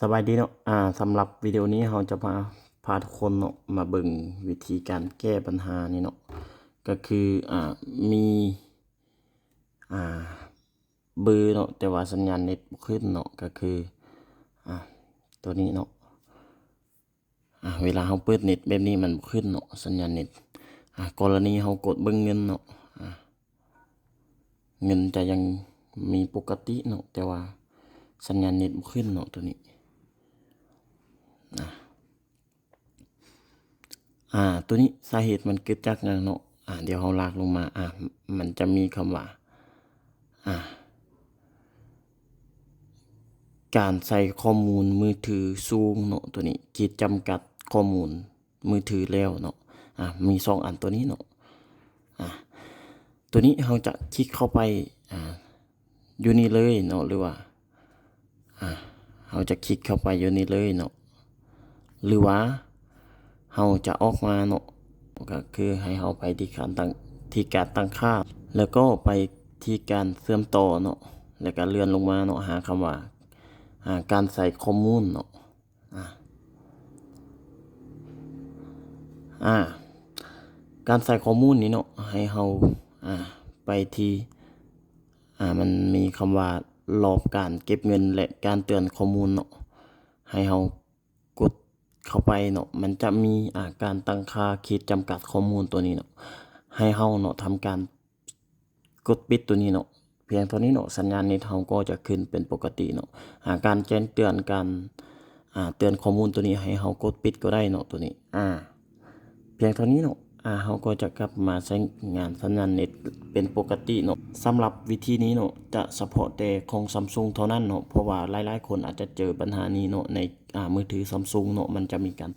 สบายดีเนาะ อ่าสำหรับวิดีโอนี้เราจะพาพาทุกคนเนาะมาเบิ่งวิธีการแก้ปัญหานี่เนาะ ก็คืออ่ามีอ่าเบอร์เนาะแต่ว่าสัญญาณเน็ตบ่ขึ้นเนาะก็คืออ่าตัวนี้เนาะ อ่าเวลาเราเปิดเน็ตแบบนี้มันบ่ขึ้นเนาะสัญญาณเน็ต อ่ากรณีเรากดเบิ่งเงินเนาะ อ่าเงินจะยังมีปกติเนาะแต่ว่าสัญญาณเน็ตบ่ขึ้นเนาะตัวนี้ อ่า ตัวนี้สาเหตุมันเกิดจากหยังเนาะอ่า เดี๋ยวเราลากลงมา อ่า มันจะมีคำว่า อ่า การใส่ข้อมูลมือถือสูงเนาะตัวนี้ขีดจำกัดข้อมูลมือถือแล้วเนาะอ่ามีสองอันตัวนี้เนาะอ่าตัวนี้เราจะคลิกเข้าไปอ่าอยู่นี่เลยเนาะหรือว่าอ่าเราจะคลิกเข้าไปอยู่นี่เลยเนาะหรือว่า เราจะออกมาเนาะก็คือให้เราไปที่การตั้งที่การตั้งค่า แล้วก็ไปที่การเชื่อมต่อเนาะแล้วก็เลื่อนลงมาเนาะหาคำว่าาการใส่ข้อมูลเนาะอ่าอ่าการใส่ข้อมูลนี้เนาะให้เราอ่าไปที่อ่ามันมีคำว่ารอบการเก็บเงินและการเตือนข้อมูลเนาะให้เรากด เข้าไปเนาะมันจะมีอาการตั้งค่าขีดจำกัดข้อมูลตัวนี้เนาะให้เฮาเนาะทำการกดปิดตัวนี้เนาะเพียงเท่านี้เนาะสัญญาณนี้เฮาก็จะขึ้นเป็นปกติเนาะอาการแจ้งเตือนการอ่าเตือนข้อมูลตัวนี้ให้เฮากดปิดก็ได้เนาะตัวนี้อ่าเพียงเท่านี้เนาะ อ่าเราก็จะกลับมาใช้งานสัญญาณเน็ตเป็นปกติเนาะสำหรับวิธีนี้เนาะจะเฉพาะแต่ของซัมซุงเท่านั้นเนาะเพราะว่าหลายๆคนอาจจะเจอปัญหานี้เนาะในอ่ามือถือซัมซุงเนาะมันจะมีการ